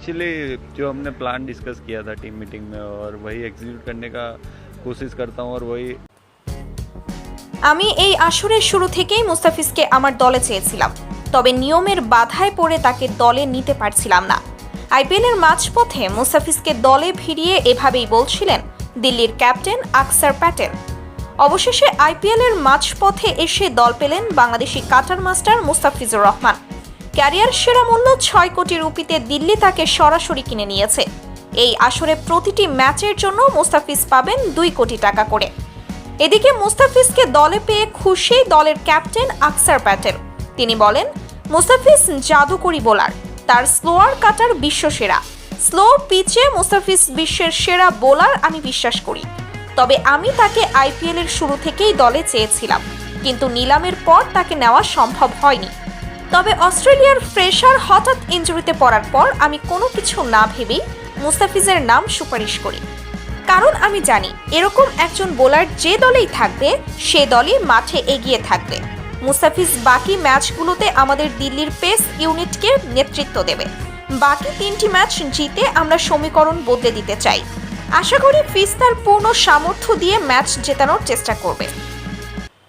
Actually जो हमने plan discuss किया था टीम मीटिंग में और वही एग्जीक्यूट करने का कोशिश करता हूँ और वही আমি এই আসরের শুরু থেকেই মুস্তাফিজকে আমার দলে চেয়েছিলাম তবে নিয়মের বাধায় পড়ে তাকে দলে নিতে পারছিলাম না আইপিএলের মাঝপথে মুস্তাফিজকে দলে ভিড়িয়ে এভাবেই বলছিলেন দিল্লির ক্যাপ্টেন আকসার প্যাটেল অবশেষে আইপিএলের মাঝপথে এসে দল পেলেন বাংলাদেশি cutter master Mustafizur Rahman Career সেরা মূল্য ছয় কোটি রুপিতে দিল্লি তাকে সরাসরি কিনে নিয়েছে। এই আসরে প্রতিটি ম্যাচের জন্য মুস্তাফিজ পাবেন দুই কোটি টাকা করে। এদিকে মুস্তাফিজকে দলে পেয়ে খুশি দলের ক্যাপ্টেন আকসার প্যাটেল। তিনি বলেন, মুস্তাফিজ জাদুকরি বোলার। তার স্লোয়ার কাটার বিশ্ব সেরা। স্লো পিচে মুস্তাফিজ বিশ্বের সেরা বোলার আমি বিশ্বাস করি। তবে আমি তাকে আইপিএল এর শুরু থেকেই দলে চেয়েছিলাম। কিন্তু নিলামের পর তাকে নেওয়া সম্ভব হয়নি। তবে অস্ট্রেলিয়ার ফ্রেশার হঠাৎ ইঞ্জুরিতে পড়ার পর আমি কোনো কিছু না ভেবেই মুস্তাফিজের নাম সুপারিশ করি। কারণ আমি জানি, এরকম একজন বোলার যে দলেই থাকবে, সে দলই মাঠে এগিয়ে থাকবে। মুস্তাফিজ বাকি ম্যাচগুলোতে আমাদের দিল্লির পেস ইউনিটকে নেতৃত্ব দেবে। বাকি তিনটি ম্যাচ জিতে আমরা সমীকরণ বদলে দিতে চাই। আশা করি ফিস তার পূর্ণ সামর্থ্য দিয়ে ম্যাচ জেতানোর চেষ্টা করবে।